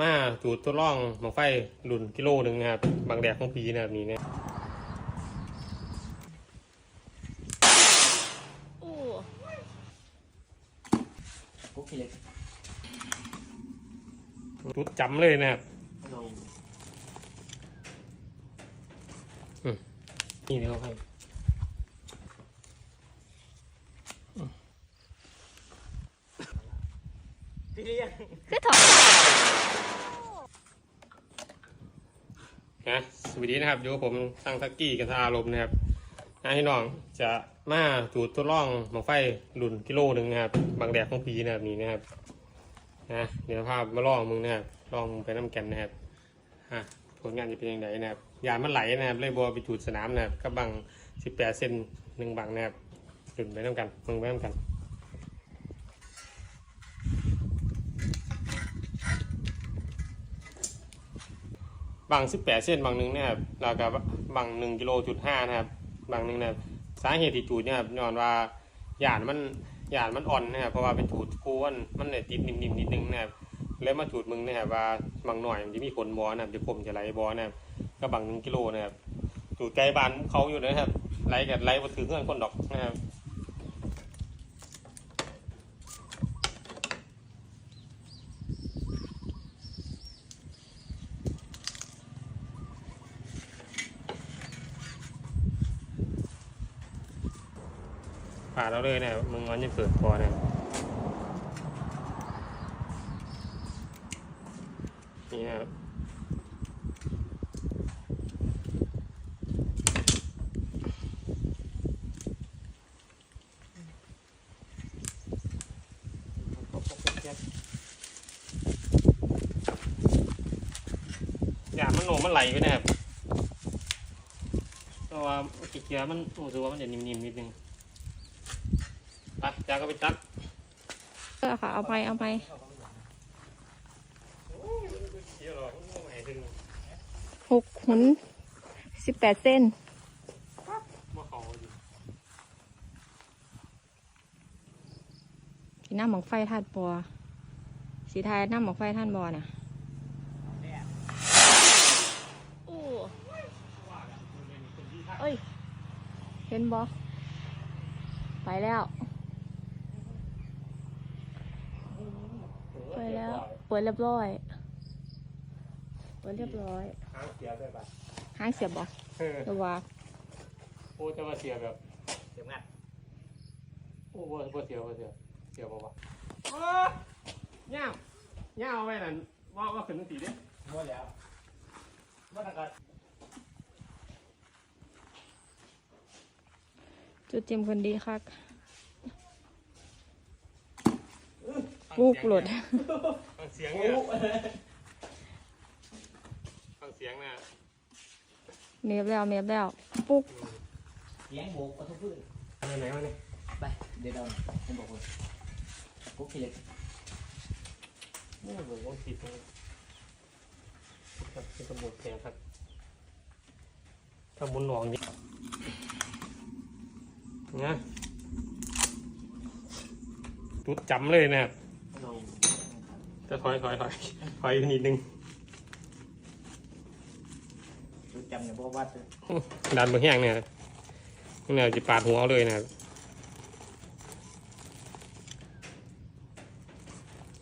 มาจูดทดลองหมอไฟรุ่นกิโลหนึ่งนะครับบางแดดของปีนะครับนี่เนี่ยโอ้กุ๊กขี้เล็กจุดจำเลยนะครับลงนี่เดี๋ยวให้พี่เลี้ยงคือถอด นะสวัสดีนะครับอยู่กับผมตั้งทักกี้กันทาอารมณ์นะครับงานที่น้องจะมาจูดทดลองหมอกไฟรุ่นกิโลหนึ่งนะครับ บางแดดของปีนะครับนี่นะครับนะเดี๋ยวภาพมาลองมึงนะครับลองไปน้ำแกนนะครับฮะผลงานจะเป็นยังไงนะครับยานมันไหลนะครับเลยบัวไปจูดสนามนะครับกับบางสิบแปดเซนหนึ่งบางนะครับจุดไปน้ำกันมึงไปน้ำกัน บางสิบแปดเส้นบางหนึ่งนะครับแล้วก็บางหนึ่งกิโลจุดห้านะครับ บางหนึ่งนะครับสาเหตุที่จูดเนี่ยครับย้อนว่าหยาดมันหยาดมันอ่อนนะครับเพราะว่าเป็นจูดกูนมันเนี่ยติดนิ่มๆนิดนึงนะครับแล้วมาจูดมึงนะครับว่าบางหน่อยมันจะมีผลบอนะครับจะผมจะไหลบอนะครับก็บางหนึ่งกิโลนะครับจูดไกลบ้านเขาอยู่นะครับไหลกับไหลมาถึงเงื่อนคนดอกนะครับ ผ่าเราเลยนะครับมึงมันจะเปิดคอนะครับนี่นะครับอย่ามันโหนมันไหลไปนะครับเพราะว่าเกียร์มันรู้สึกว่ามันจะนิ่มๆนิดนึง ไปจากก็ไปตักเออค่ะเอาไปเอาไปเดี๋ยวรอมันไม่ถึงหกหุนสิบแปดเส้นมาเขาอยู่สีหน้าหมอกไฟท่านบอสีไทยหน้าหมอกไฟท่านบอน่ะโอ้เอ้ย เห็นบอไปแล้ว ไปแล้ว เปิดเรียบร้อย เปิดเรียบร้อยหางเสียด้วยป่ะห้างเสียบบอกเออตัวว่าโอ้จะมาเสียแบบเสียบงัดโอ้บ่บ่เสียบ่เสียเสียบ่วะโอ้ย่ามย่ามเอาไว้นั่นว่าว่าขึ้นสีเด้หมดแล้วหมดแล้วก็จุดเตรียมคนดีคัก ลูกหลุดฟังเสียงเนี่ยฟังเสียงนะเมียบแล้วเมียบแล้วปุ๊กเลี้ยงโบกกระทุกพืชอะไรไหนวะเนี่ยไปเดี๋ยวเราผมบอกคนกุ๊กขี้เล็กโอ้โหผิดเลยครับเป็นตำรวจแทนครับถ้าหมุนหนองนี่นะจุดจำเลยนะครับลง จะถอยถอยถอยถอยนิดนึงรู้จำเนี่ยบอกว่าจะดันเบอร์แห้งเนี่ยเนี่ยจะปาดหัวเอาเลยนะครับ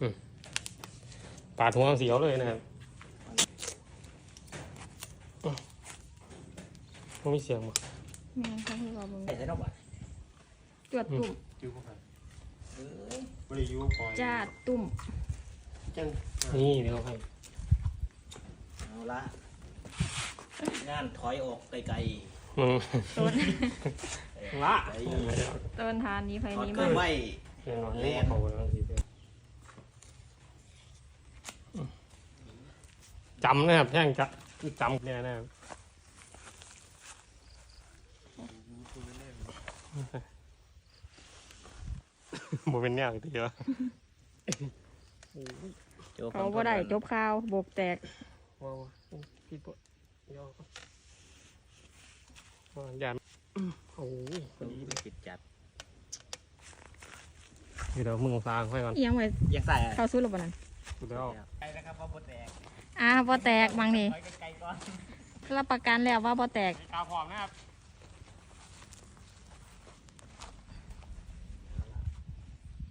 อืมปาดหัวเสียวเลยนะครับอืมมันมีเสียงมั้แม่นเขาให้รอมึงใส่ใส่นอกบ้านจวดตุ่มยูเข้าไปเอ้ยบริยูปล่อยจ้าตุ่ม จังนี่เดี๋ยวเข้าไปเอาละงานถอยออกไกลมึงต้นละๆไอ้ต้นทานนี้ไฟถอดนี้เครื่มาองไว้ เดี๋ยวหน่อยนี่เขาแล้วสิเด้อจำนะครับแท่งจะจำเนี่ยนะครับโมเป็นแนวอีกทีเดี ยวเขาก็ได้จบข่าวโบกแตกว้าวพี่ปวดยอก็ว่ายานโอ้ยพอดีเลยติดจัดเดี๋ยวมึงฟางไว้ก่อนเอียงไว้ยังใส่อะเข้าสู้หรือเปล่านั้นสุดแล้วไกลนะครับว่าบดแดงอ่าบ่แตกบางนี่ถอยไกลๆก่อนรับประกันแล้วว่าบ่แตกมีกาวพร้อมนะครับ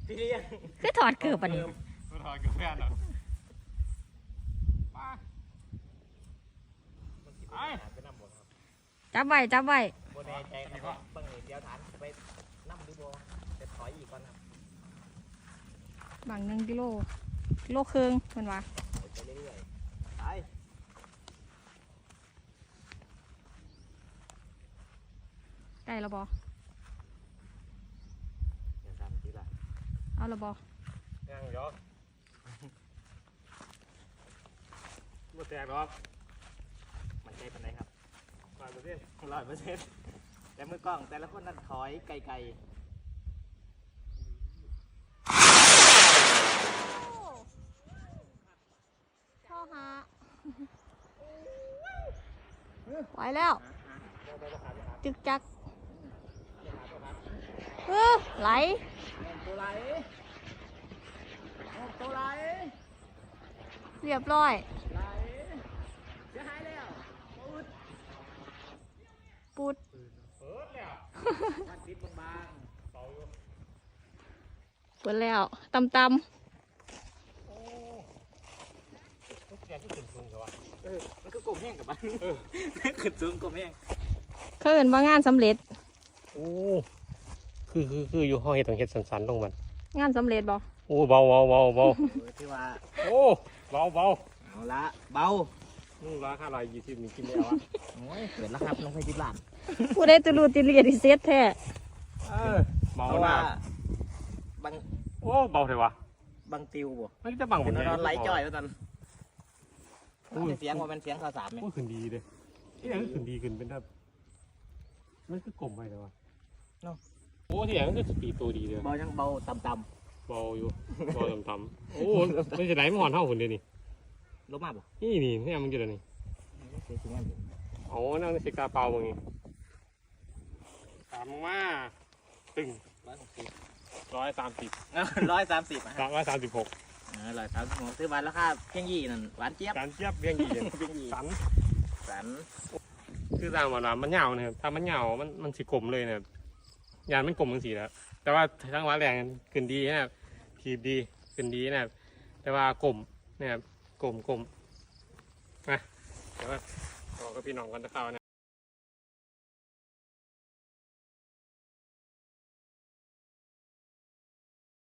พี่เลี้ยงคือถอดเกือบอันนี้สุ ดทอยกับเพื่อนเหรอไปไอ้ไปนั่งบนครับจับไว้จับไว้บนแน่ใจนะครับเบิ่งนี่เดี๋ยวฐานไปนั่งดูบ่จะถอยอีกก่อนครับบางหนึ่งกิโลกิโลครึ่งเพิ่นว่าไปเรื่อยๆไปได้แล้วบ่อย่าทำทีละเอาแล้วบ่ยังเดี๋ยวมาแตกหรอกมันใจปันไหนครับร้อยเปอร์เซ็นต์ร้อยเปอร์เซ็นต์แต่มือกล้องแต่ละคนนั่นถอยไกลท่อหาไหวแล้ว จึกจักเออไหลๆตัวไหลตัวไหลเรียบร้อย ไหลเสียหายแล้วอุด ปุดเปิดแล้วมันติดบางเป่าอยู่เปิดแล้วตำตโอ้ทุกอย่างที่ขึ้นสูงเหรอวะๆเออมันก็กลมแห้งกับมันขึ้นสูงกลมแห้งำเขาเห็นว่างานสำเร็จ โอ้ คือคือคืออยู่ห้องเห็ดต้องเห็ดสันๆลงมัน งานสำเร็จบ่โอ้เบาเบาเบาเบาเออที่ว่า โอ้ เบาเบาเอาละ เบา นุ่งร้อยห้าร้อยยี่สิบนี่กินแล้วอะโอ้ยเกิดแล้วครับน้องไฟจิบหลานผู้ได้ตุลูติเลียดิเซตแท้เออเบาเพราะหว่าน้าบางโอ้เบาเลยวะบางติวบ่ไม่จะบังเป็นใหญ่นอนไหลจ่อยว่าตอนโอ้ยเสียงว่าเป็นเสียงข่าวสารไหมโอ้ยขึ้นดีเลยที่ไหนก็ขึ้นดีขึ้นเป็นแบบมันคือกลมไปเลยวะโอ้ที่ไหนมันก็สปีดตัวดีเลยเบายังเบาต่ำเบาอยู่เบาต่ำๆโอ้ไม่ใช่ไหนมันหอนเท่าหุ่นเดียวนี่ๆ ลบมาบ่นี่นี่นี่มันจะเดี๋ยวนี้เสียงเงี้ยบ่โอ้นั่งในสิกาเปล่ามึงนี่ตามมาตึงร้อยหกสิบร้อยสามสิบร้อยสามสิบอะสามร้อยสามสิบหกร้อยสามสิบซื้อมาแล้วครับเพียงยี่นั่นหวานเจี๊ยบสารเจี๊ยบเบี้ยงยี่เพียงยี่สันสันคือตามว่ามันเหงานะครับถ้ามันเหงามันมันสีกลมเลยนะครับยานมันกลมมันสีแล้วแต่ว่าทั้งหวานแรงขึ้นดีนะครับขีบดีขึ้นดีนะครับแต่ว่ากลมนะครับ กลมกลมนะแต่ว่าบอกกับพี่น้องกันตะเข้านะ